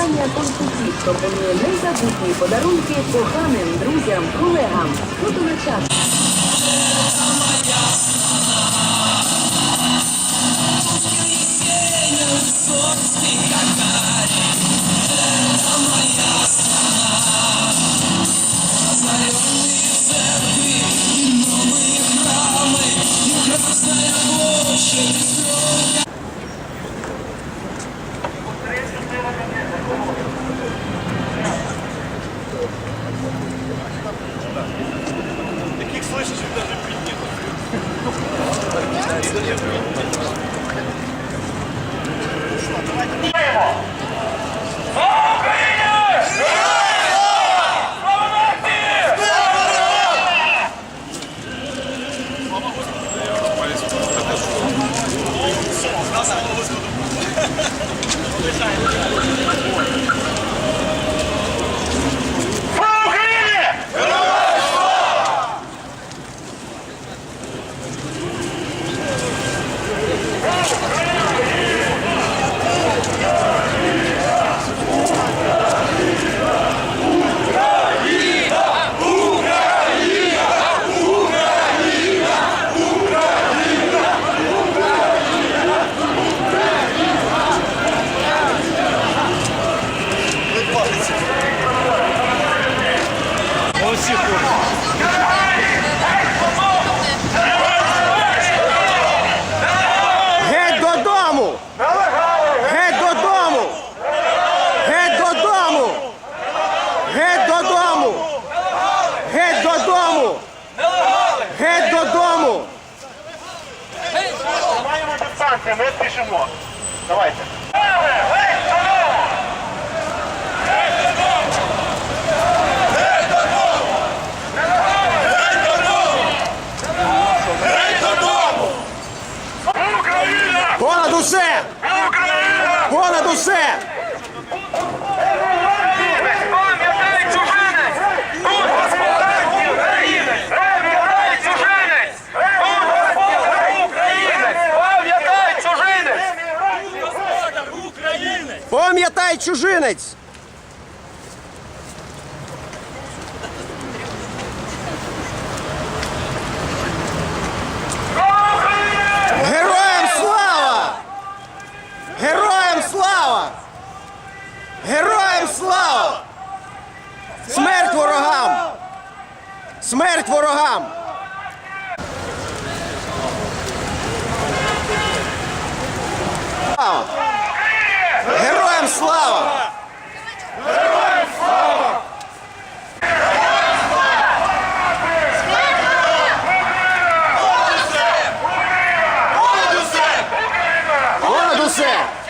Компанія «Конститут» пропонує незабутні подарунки коханим, друзям, колегам. Фото на час. Good time. Good time. Геть додому! Геть додому! Геть додому! Геть додому! Геть додому! Геть додому! Маємо дистанцію, ми спішимо. Давайте. Україна! Понад усе! Україна! Понад усе! Пам'ятай чужинець! Тут господар українець! Пам'ятай чужинець! Тут господар українець! Пам'ятай чужинець! Пам'ятай чужинець! Героям слава! Героям слава! Героям Смерть ворогам! Смерть ворогам! Слава! Героям слава! Понад усе! Україна!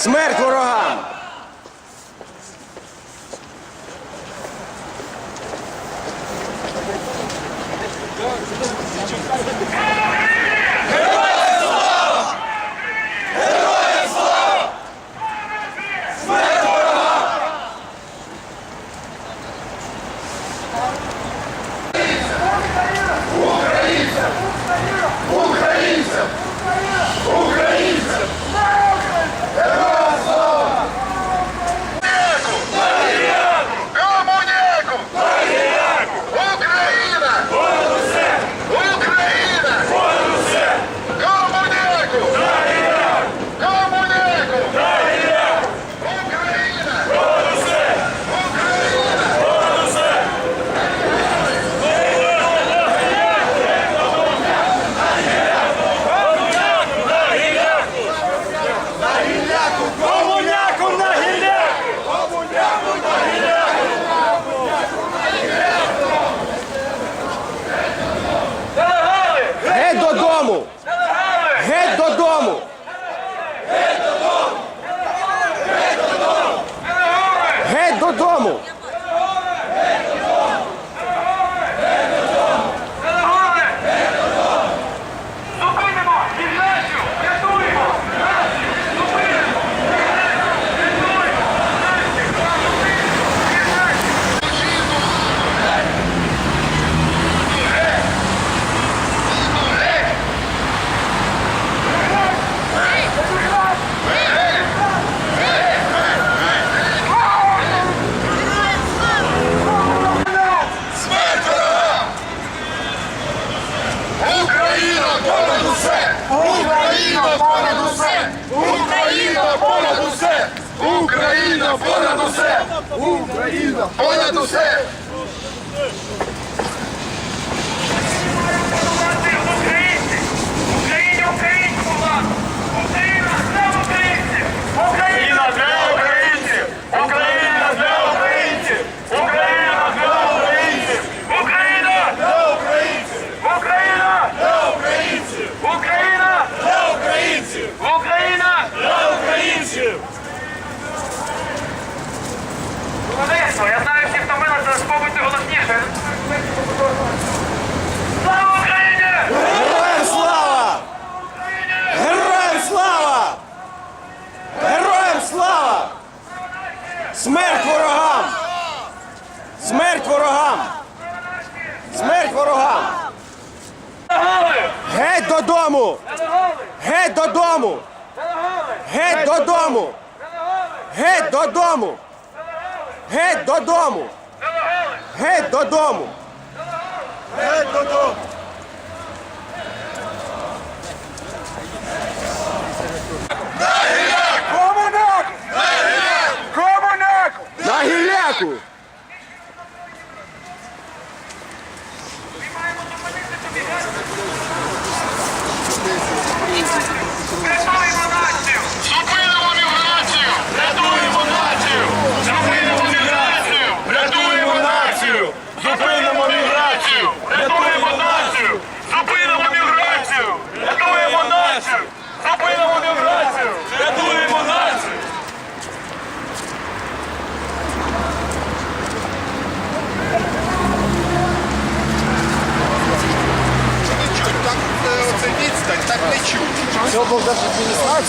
Смерть ворогам! Україна понад усе!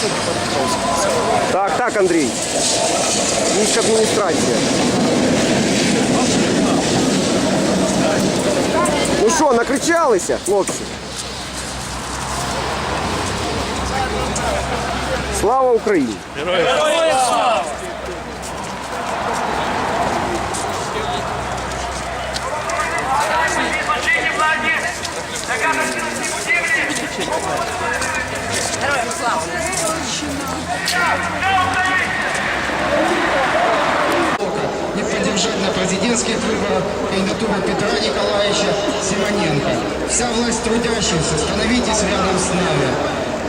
чуть. Так, так, Андрій. Інша адміністрація. Ну що, накричалися, хлопці? Слава Україні! Злочинні Президентских выборах кандидатуру Петра Николаевича Симоненко. Вся власть трудящихся, становитесь рядом с нами.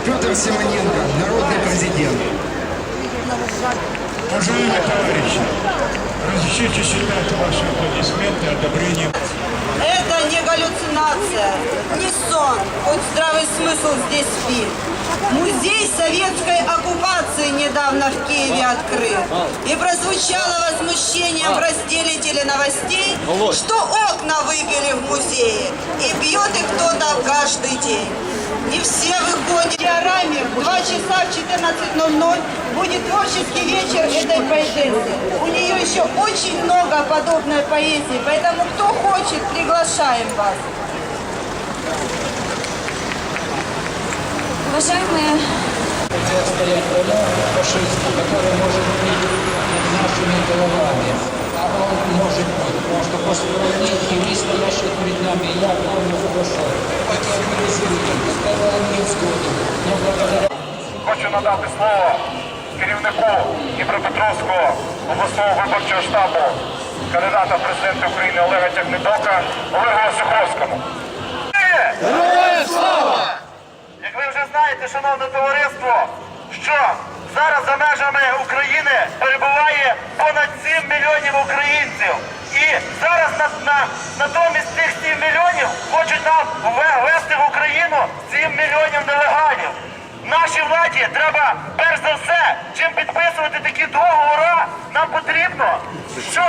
Петр Симоненко, народный президент. Уважаемые товарищи, разрешите считать ваши аплодисменты одобрением галлюцинация, не сон, хоть здравый смысл здесь спит. Музей советской оккупации недавно в Киеве открыт. И прозвучало возмущение в разделе теленовостей, что окна выбили в музее. И бьет их кто-то каждый день. Не все выходят. Диораме в 2 часа в 14.00 будет творческий вечер этой поэтессы. У нее еще очень много подобной поэзии, поэтому кто хочет, приглашаем вас. Уважаемые стоять врагам фашизма, который может быть над нашими головами. А он может быть, потому что после войны евреи, стоящие перед нами, и я помню хорошо, эти организуют, которого они сгоден. Но благодаря Хочу надати слово керівнику Дніпропетровського обласного виборчого штабу кандидата в президенти України Олега Тягнебока Олегу Осуховському. Героям слава! Знаєте, шановне товариство, що зараз за межами України перебуває понад 7 мільйонів українців. І зараз на, на, натомість цих 7 мільйонів хочуть нам вве- ввести в Україну 7 мільйонів нелегалів. Нашій владі треба перш за все, чим підписувати такі договори, нам потрібно, що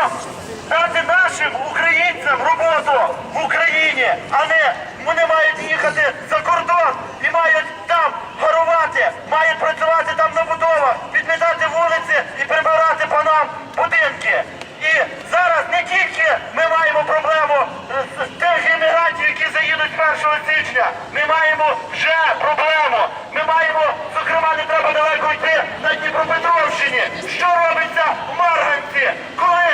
дати нашим українцям роботу в Україні, а не вони мають їхати за кордон і мають там гарувати, мають працювати там на будовах, підмітати вулиці і прибирати по нам будинки. І зараз не тільки ми маємо проблему з тих іммігрантів, які заїдуть 1 січня. Ми маємо вже проблему. Ми маємо, зокрема, не треба далеко йти на Дніпропетровщині. Що робиться в Марганці, коли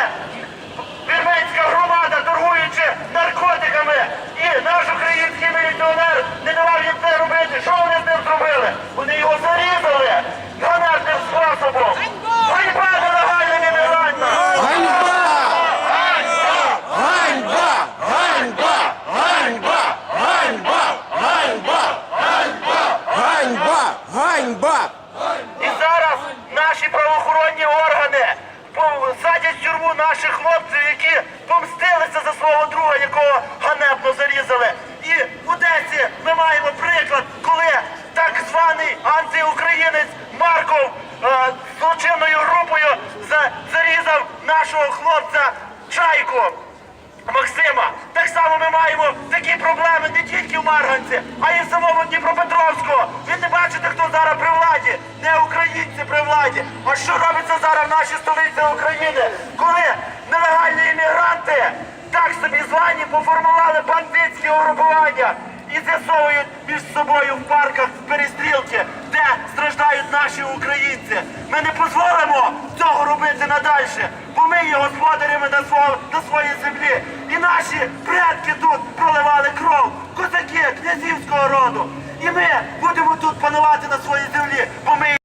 вірменська громада, торгуючи наркотиками, і наш український міліціонер не давав їм це робити. Що вони з ним зробили? Вони його проблеми не тільки в Марганці, а й в самому Дніпропетровську. Ви не бачите, хто зараз при владі? Не українці при владі. А що робиться зараз в нашій столиці України, коли нелегальні іммігранти так собі звані поформували бандитські угрупування і з'ясовують між собою в парках перестрілки, де страждають наші українці. Ми не дозволимо цього робити надальше, бо ми є господарями на, сво- на своїй землі. І наші предки тут проливали кров, козаки князівського роду і ми будемо тут панувати на своїй землі, бо ми